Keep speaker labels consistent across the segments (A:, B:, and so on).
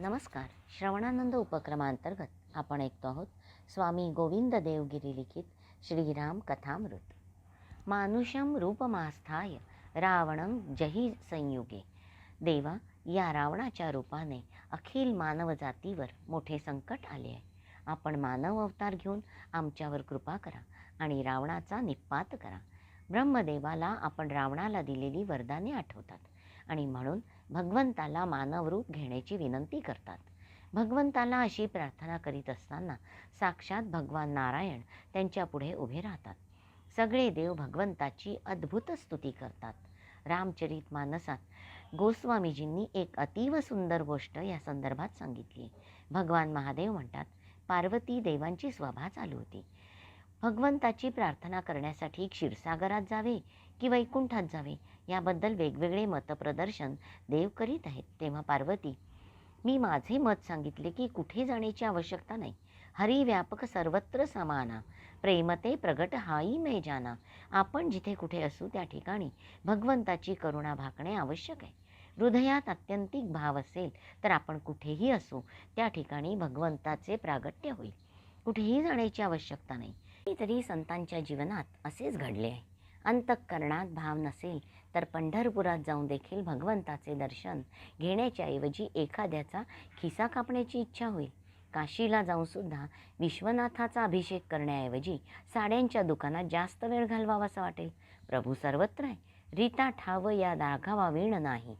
A: नमस्कार. श्रवणानंद उपक्रमांतर्गत आपण ऐकतो आहोत स्वामी गोविंद देवगिरी लिखित श्रीराम कथामृत. मानुषम रूपमास्थाय रावणं जही संयुगे. देवा या रावणाच्या रूपाने अखिल मानवजातीवर मोठे संकट आले आहे. आपण मानव अवतार घेऊन आमच्यावर कृपा करा आणि रावणाचा निपात करा. ब्रह्मदेवाला आपण रावणाला दिलेली वरदाने आठवतात आणि म्हणून भगवंताला मानव रूप घेण्याची विनंती करतात. भगवंताला अशी प्रार्थना करीत असताना साक्षात भगवान नारायण त्यांच्या पुढे उभे राहतात. सगळे देव भगवंताची अद्भुत स्तुती करतात. रामचरित मानसात गोस्वामीजींनी एक अतीव सुंदर गोष्ट या संदर्भात सांगितली. भगवान महादेव म्हणतात पार्वती देवांची स्वभा चालू होती. भगवंताची प्रार्थना करण्यासाठी क्षीरसागरात जावे की वैकुंठात जावे याबद्दल वेगवेगळे मतप्रदर्शन देव करीत आहेत. तेव्हा पार्वती मी माझे मत सांगितले की कुठे जाण्याची आवश्यकता नाही. हरी व्यापक सर्वत्र समाना. प्रेमते प्रगट हाई मे जाना. आपण जिथे कुठे असू त्या ठिकाणी भगवंताची करुणा भाकणे आवश्यक आहे. हृदयात अत्यंतिक भाव असेल तर आपण कुठेही असू त्या ठिकाणी भगवंताचे प्रागट्य होईल. कुठेही जाण्याची आवश्यकता नाही. तरी संतांच्या जीवनात असेच घडले आहे. अंतःकरणात भाव नसेल तर पंढरपुरात जाऊन देखील भगवंताचे दर्शन घेण्याच्या ऐवजी एखाद्याचा खिसा कापण्याची इच्छा होईल. काशीला जाऊनसुद्धा विश्वनाथाचा अभिषेक करण्याऐवजी साड्यांच्या दुकानात जास्त वेळ घालवावासा वाटेल. प्रभू सर्वत्र आहे. रीता ठाव या दाघावा वीण नाही.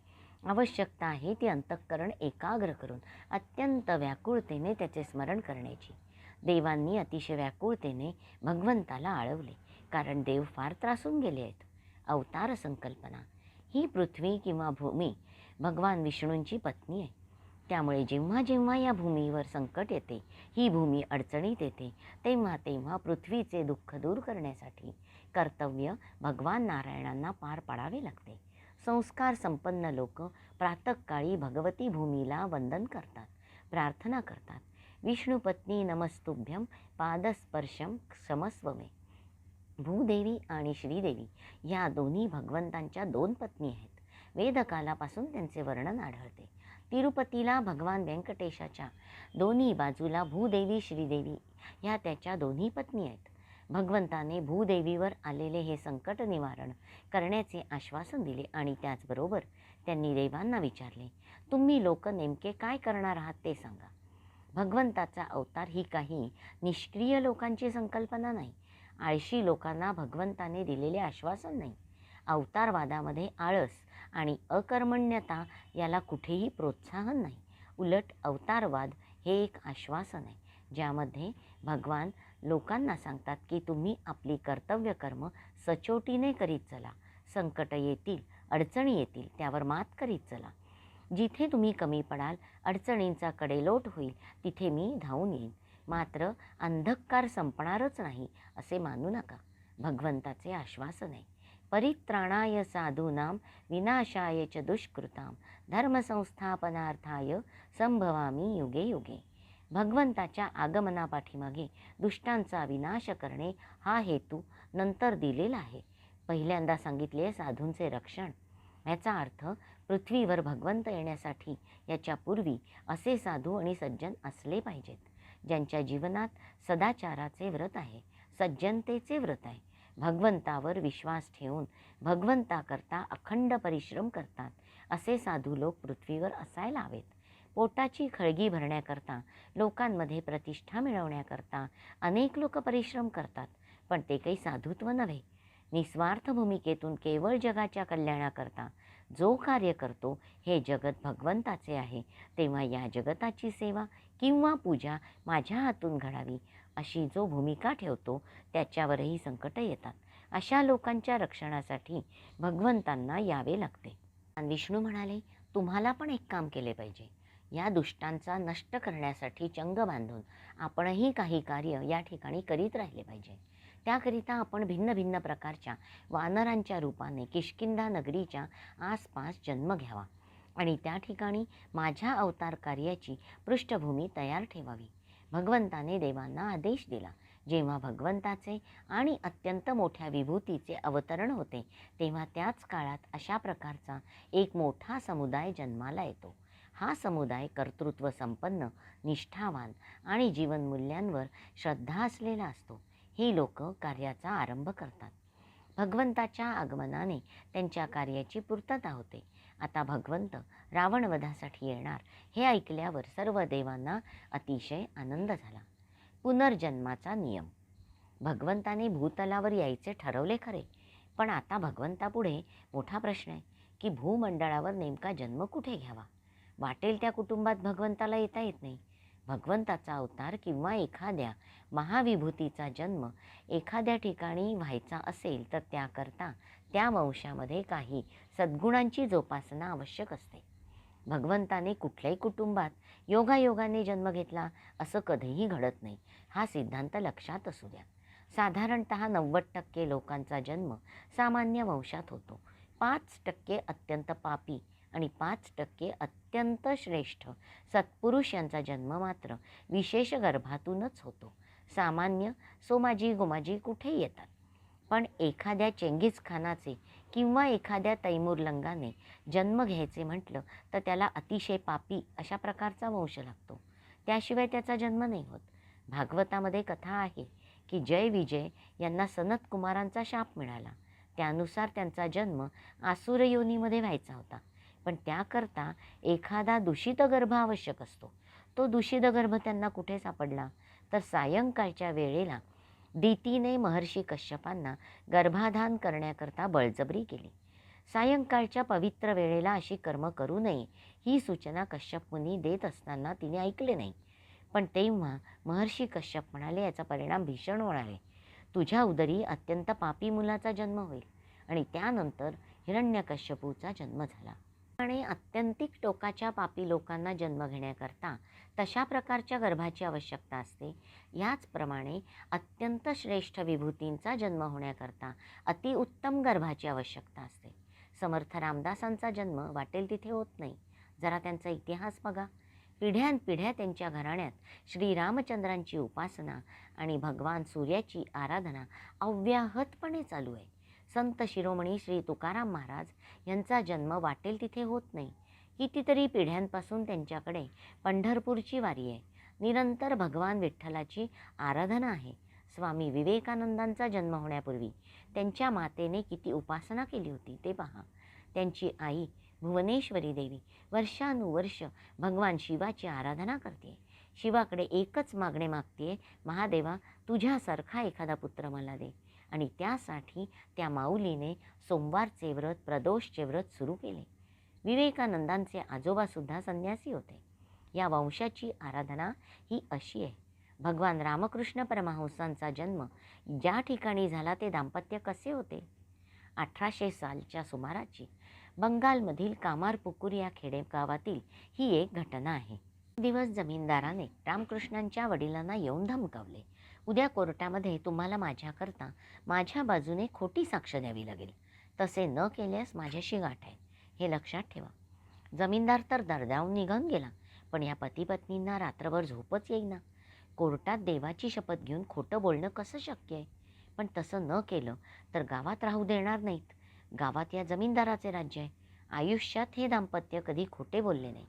A: आवश्यकता आहे ती अंतःकरण एकाग्र करून अत्यंत व्याकुळतेने त्याचे स्मरण करण्याची. देवांनी अतिशय व्याकुळतेने भगवंताला आळवले. कारण देव फार त्रासून गेले आहेत. अवतार संकल्पना. ही पृथ्वी किंवा भूमी भगवान विष्णूंची पत्नी आहे. त्यामुळे जेव्हा जेव्हा या भूमीवर संकट येते ही भूमी अडचणीत येते तेव्हा तेव्हा पृथ्वीचे दुःख दूर करण्यासाठी कर्तव्य भगवान नारायणांना पार पाडावे लागते. संस्कार संपन्न लोक प्रातकाळी भगवती भूमीला वंदन करतात प्रार्थना करतात. विष्णुपत्नी नमस्तुभ्यम पादस्पर्शम क्षमस्वमे भूदेवी आणि श्रीदेवी या दोन्ही भगवंतांच्या दोन पत्नी आहेत. वेदकालापासून त्यांचे वर्णन आढळते. तिरुपतीला भगवान व्यंकटेशाच्या दोन्ही बाजूला भूदेवी श्रीदेवी ह्या त्याच्या दोन्ही पत्नी आहेत. भगवंताने भूदेवीवर आलेले हे संकट निवारण करण्याचे आश्वासन दिले आणि त्याचबरोबर त्यांनी देवांना विचारले तुम्ही लोक नेमके काय करणार आहात ते सांगा. भगवंताचा अवतार ही काही निष्क्रिय लोकांची संकल्पना नाही आळशी लोकांना भगवंताने दिलेले आश्वासन नाही. अवतारवादामध्ये आळस आणि अकर्मण्यता याला कुठेही प्रोत्साहन नाही. उलट अवतारवाद हे एक आश्वासन आहे ज्यामध्ये भगवान लोकांना सांगतात की तुम्ही आपली कर्तव्य कर्म सचोटीने करीत चला. संकट येतील अडचणी येतील त्यावर मात करीत चला. जिथे तुम्ही कमी पडाल अडचणींचा कडेलोट होईल तिथे मी धावून येईन. मात्र अंधकार संपणारच नाही असे मानू नका. भगवंताचे आश्वासन आहे. परित्राणाय साधूनां विनाशाय च दुष्कृतां धर्मसंस्थापनार्थाय संभवामी युगे युगे. भगवंताच्या आगमनापाठीमागे दुष्टांचा विनाश करणे हा हेतू नंतर दिलेला आहे. पहिल्यांदा सांगितले साधूंचे रक्षण. याचा अर्थ पृथ्वीवर भगवंत येण्यासाठी याच्यापूर्वी असे साधू आणि सज्जन असले पाहिजेत. ज्यांच्या जीवनात सदाचाराचे व्रत आहे सज्जनतेचे व्रत आहे. भगवंतावर विश्वास ठेवून भगवंताकरता अखंड परिश्रम करतात असे साधू लोक पृथ्वीवर असायला हवेत. पोटाची खळगी भरण्याकरता लोकांमध्ये प्रतिष्ठा मिळवण्याकरता अनेक लोक परिश्रम करतात पण ते काही साधुत्व नव्हे. निस्वार्थ भूमिकेतून केवळ जगाच्या कल्याणाकरता जो कार्य करतो हे जगत भगवंताचे आहे तेव्हा या जगताची सेवा किंवा पूजा माझ्या हातून घडावी अशी जो भूमिका ठेवतो त्याच्यावरही संकटं येतात. अशा लोकांच्या रक्षणासाठी भगवंतांना यावे लागते. आणि विष्णू म्हणाले तुम्हाला पण एक काम केले पाहिजे. या दुष्टांचा नष्ट करण्यासाठी चंग बांधून आपणही काही कार्य या ठिकाणी करीत राहिले पाहिजे. त्याकरिता आपण भिन्न भिन्न प्रकारच्या वानरांच्या रूपाने किशकिंदा नगरीच्या आसपास जन्म घ्यावा. आणि त्या ठिकाणी माझ्या अवतार कार्याची पृष्ठभूमी तयार ठेवावी. भगवंताने देवांना आदेश दिला. जेव्हा भगवंताचे आणि अत्यंत मोठ्या विभूतीचे अवतरण होते तेव्हा त्याच काळात अशा प्रकारचा एक मोठा समुदाय जन्माला येतो. हा समुदाय कर्तृत्व संपन्न निष्ठावान आणि जीवनमूल्यांवर श्रद्धा असलेला असतो. ही लोक कार्याचा आरंभ करतात. भगवंताच्या आगमनाने त्यांच्या कार्याची पूर्तता होते. आता भगवंत रावणवधासाठी येणार हे ऐकल्यावर सर्व देवांना अतिशय आनंद झाला. पुनर्जन्माचा नियम. भगवंताने भूतलावर यायचे ठरवले खरे पण आता भगवंतापुढे मोठा प्रश्न आहे की भूमंडळावर नेमका जन्म कुठे घ्यावा? वाटेल त्या कुटुंबात भगवंताला येता येत नाही. भगवंताचा अवतार किंवा एखाद्या महाविभूतीचा जन्म एखाद्या ठिकाणी व्हायचा असेल तर त्याकरता त्या वंशामध्ये काही सद्गुणांची जोपासना आवश्यक असते. भगवंताने कुठल्याही कुटुंबात योगायोगाने जन्म घेतला असं कधीही घडत नाही हा सिद्धांत लक्षात असू द्या. साधारणत नव्वद टक्के लोकांचा जन्म सामान्य वंशात होतो. पाच टक्के अत्यंत पापी आणि पाच टक्के अत्यंत श्रेष्ठ सत्पुरुष यांचा जन्म मात्र विशेष गर्भातूनच होतो. सामान्य सोमाजी गोमाजी कुठे येतात. पण एखाद्या चेंगीज खानाचे किंवा एखाद्या तैमूरलंगाने जन्म घ्यायचे म्हटलं तर त्याला अतिशय पापी अशा प्रकारचा वंश लागतो. त्याशिवाय त्याचा जन्म नाही होत. भागवतामध्ये कथा आहे की जय विजय यांना सनत कुमारांचा शाप मिळाला. त्यानुसार त्यांचा जन्म आसुर योनीमध्ये व्हायचा होता. पण त्याकरता एखादा दूषित गर्भ आवश्यक असतो. तो दूषित गर्भ त्यांना कुठे सापडला? तर सायंकाळच्या वेळेला दितीने महर्षी कश्यपांना गर्भाधान करण्याकरता बळजबरी केली. सायंकाळच्या पवित्र वेळेला अशी कर्म करू नये ही सूचना कश्यप मुनी देत असताना तिने ऐकले नाही. पण तेव्हा महर्षी कश्यप म्हणाले याचा परिणाम भीषण होणार आहे. तुझ्या उदरी अत्यंत पापी मुलाचा जन्म होईल आणि त्यानंतर हिरण्यकश्यपूचा जन्म झाला. आणि अत्यंतिक टोकाच्या पापी लोकांना जन्म घेण्याकरता तशा प्रकारच्या गर्भाची आवश्यकता असते. याचप्रमाणे अत्यंत श्रेष्ठ विभूतींचा जन्म होण्याकरता अतिउत्तम गर्भाची आवश्यकता असते. समर्थ रामदासांचा जन्म वाटेल तिथे होत नाही. जरा त्यांचा इतिहास बघा. पिढ्यानपिढ्या त्यांच्या घराण्यात श्रीरामचंद्रांची उपासना आणि भगवान सूर्याची आराधना अव्याहतपणे चालू आहे. संत शिरोमणी श्री तुकाराम महाराज यांचा जन्म वाटेल तिथे होत नाही. कितीतरी पिढ्यांपासून त्यांच्याकडे पंढरपूरची वारी आहे. निरंतर भगवान विठ्ठलाची आराधना आहे. स्वामी विवेकानंदांचा जन्म होण्यापूर्वी त्यांच्या मातेने किती उपासना केली होती ते पहा. त्यांची आई भुवनेश्वरी देवी वर्षानुवर्ष भगवान शिवाची आराधना करते. शिवाकडे एकच मागणे मागते महादेवा तुझ्यासारखा एखादा पुत्र मला दे. आणि त्यासाठी त्या माऊलीने सोमवारचे व्रत प्रदोषचे व्रत सुरू केले. विवेकानंदांचे आजोबासुद्धा संन्यासी होते. या वंशाची आराधना ही अशी आहे. भगवान रामकृष्ण परमहंसांचा जन्म ज्या ठिकाणी झाला ते दाम्पत्य कसे होते? अठराशे सालच्या सुमाराची बंगालमधील कामारपुकुर या खेडेगावातील ही एक घटना आहे. दिवस जमीनदाराने रामकृष्णांच्या वडिलांना येऊन धमकावले. उद्या कोर्टामध्ये तुम्हाला माझ्याकरता माझ्या बाजूने खोटी साक्ष द्यावी लागेल. तसे न केल्यास माझ्याशी गाठ आहे. हे लक्षात ठेवा. जमीनदार तर दर्दावून निघून गेला पण या पतीपत्नींना रात्रभर झोपच येईना. कोर्टात देवाची शपथ घेऊन खोटं बोलणं कसं शक्य आहे? पण तसं न केलं तर गावात राहू देणार नाहीत. गावात या जमीनदाराचे राज्य आहे. आयुष्यात हे दाम्पत्य कधी खोटे बोलले नाही.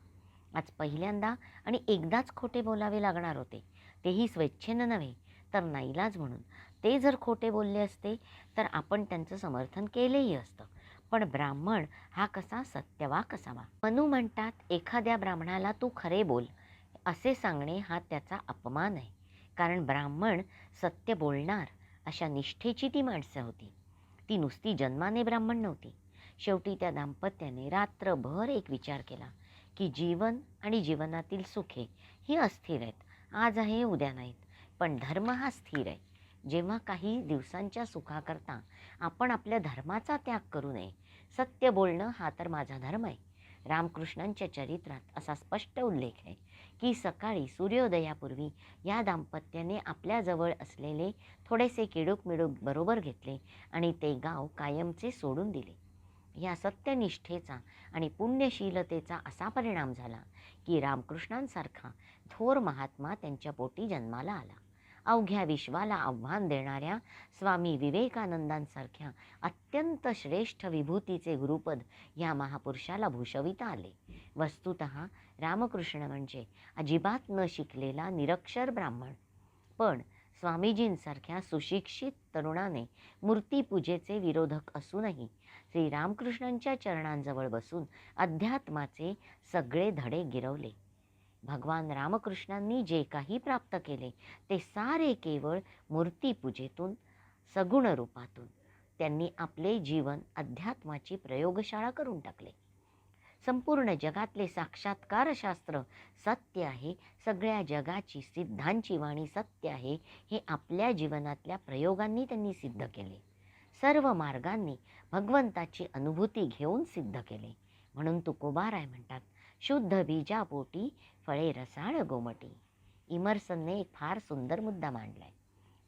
A: आज पहिल्यांदा आणि एकदाच खोटे बोलावे लागणार होते. तेही स्वेच्छेनं नव्हे तर नाईलाज म्हणून. ते जर खोटे बोलले असते तर आपण त्यांचं समर्थन केलेही असतं. पण ब्राह्मण हा कसा सत्यवाक असावा मनू म्हणतात एखाद्या ब्राह्मणाला तू खरे बोल असे सांगणे हा त्याचा अपमान आहे. कारण ब्राह्मण सत्य बोलणार अशा निष्ठेची ती माणसं होती. ती नुसती जन्माने ब्राह्मण नव्हती. शेवटी त्या दाम्पत्याने रात्रभर एक विचार केला की जीवन आणि जीवनातील सुखे ही अस्थिर आहेत. आज आहे उद्या नाहीत. पण धर्म हा स्थिर आहे. जेव्हा काही दिवसांच्या सुखाकरता आपण आपल्या धर्माचा त्याग करू नये सत्य बोलणं हा तर माझा धर्म आहे. रामकृष्णांच्या चरित्रात असा स्पष्ट उल्लेख आहे की सकाळी सूर्योदयापूर्वी या दाम्पत्याने आपल्याजवळ असलेले थोडेसे किडूक मिडूक बरोबर घेतले आणि ते गाव कायमचे सोडून दिले. या सत्यनिष्ठेचा आणि पुण्यशीलतेचा असा परिणाम झाला की रामकृष्णांसारखा थोर महात्मा त्यांच्या पोटी जन्माला आला. अवघ्या विश्वाला आव्हान देणाऱ्या स्वामी विवेकानंदांसारख्या अत्यंत श्रेष्ठ विभूतीचे गुरुपद या महापुरुषाला भूषविता आले. वस्तुत रामकृष्ण म्हणजे अजिबात न शिकलेला निरक्षर ब्राह्मण. पण स्वामीजींसारख्या सुशिक्षित तरुणाने मूर्तीपूजेचे विरोधक असूनही श्रीरामकृष्णांच्या चरणांजवळ बसून अध्यात्माचे सगळे धडे गिरवले. भगवान रामकृष्णांनी जे काही प्राप्त केले ते सारे केवळ मूर्तीपूजेतून सगुण रूपातून त्यांनी आपले जीवन अध्यात्माची प्रयोगशाळा करून टाकले. संपूर्ण जगातले साक्षात्कार शास्त्र सत्य आहे सगळ्या जगाची सिद्धांची वाणी सत्य आहे हे आपल्या जीवनातल्या प्रयोगांनी त्यांनी सिद्ध केले. सर्व मार्गांनी भगवंताची अनुभूती घेऊन सिद्ध केले. म्हणून तुकोबाराय म्हणतात शुद्ध बीजापोटी फळे रसाळ गोमटी. इमर्सनने एक फार सुंदर मुद्दा मांडलाय.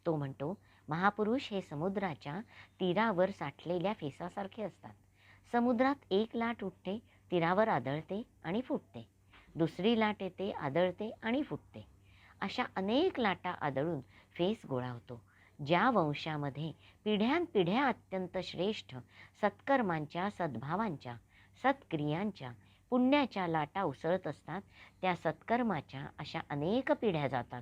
A: तो म्हणतो महापुरुष हे समुद्राच्या तीरावर साठलेल्या फेसासारखे असतात. समुद्रात एक लाट उठते तीरावर आदळते आणि फुटते. दुसरी लाट येते आदळते आणि फुटते. अशा अनेक लाटा आदळून फेस गोळा होतो. ज्या वंशामध्ये पिढ्यानपिढ्या अत्यंत श्रेष्ठ सत्कर्मांच्या सद्भावांच्या सत्क्रियांच्या पुण्याच्या लाटा उसळत असतात त्या सत्कर्माच्या अशा अनेक पिढ्या जातात.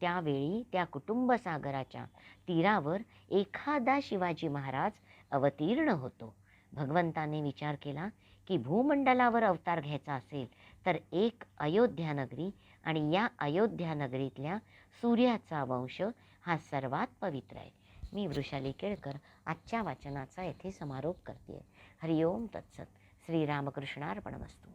A: त्यावेळी त्या कुटुंबसागराच्या तीरावर एखादा शिवाजी महाराज अवतीर्ण होतो. भगवंताने विचार केला की भूमंडलावर अवतार घ्यायचा असेल तर एक अयोध्या नगरी आणि या अयोध्या नगरीतल्या सूर्याचा वंश हा सर्वात पवित्र आहे. मी वृषाली केळकर आजच्या वाचनाचा येथे समारोप करते हरिओम तत्सत. ஸ்ரீராமகிருஷ்ணார்பணமஸ்து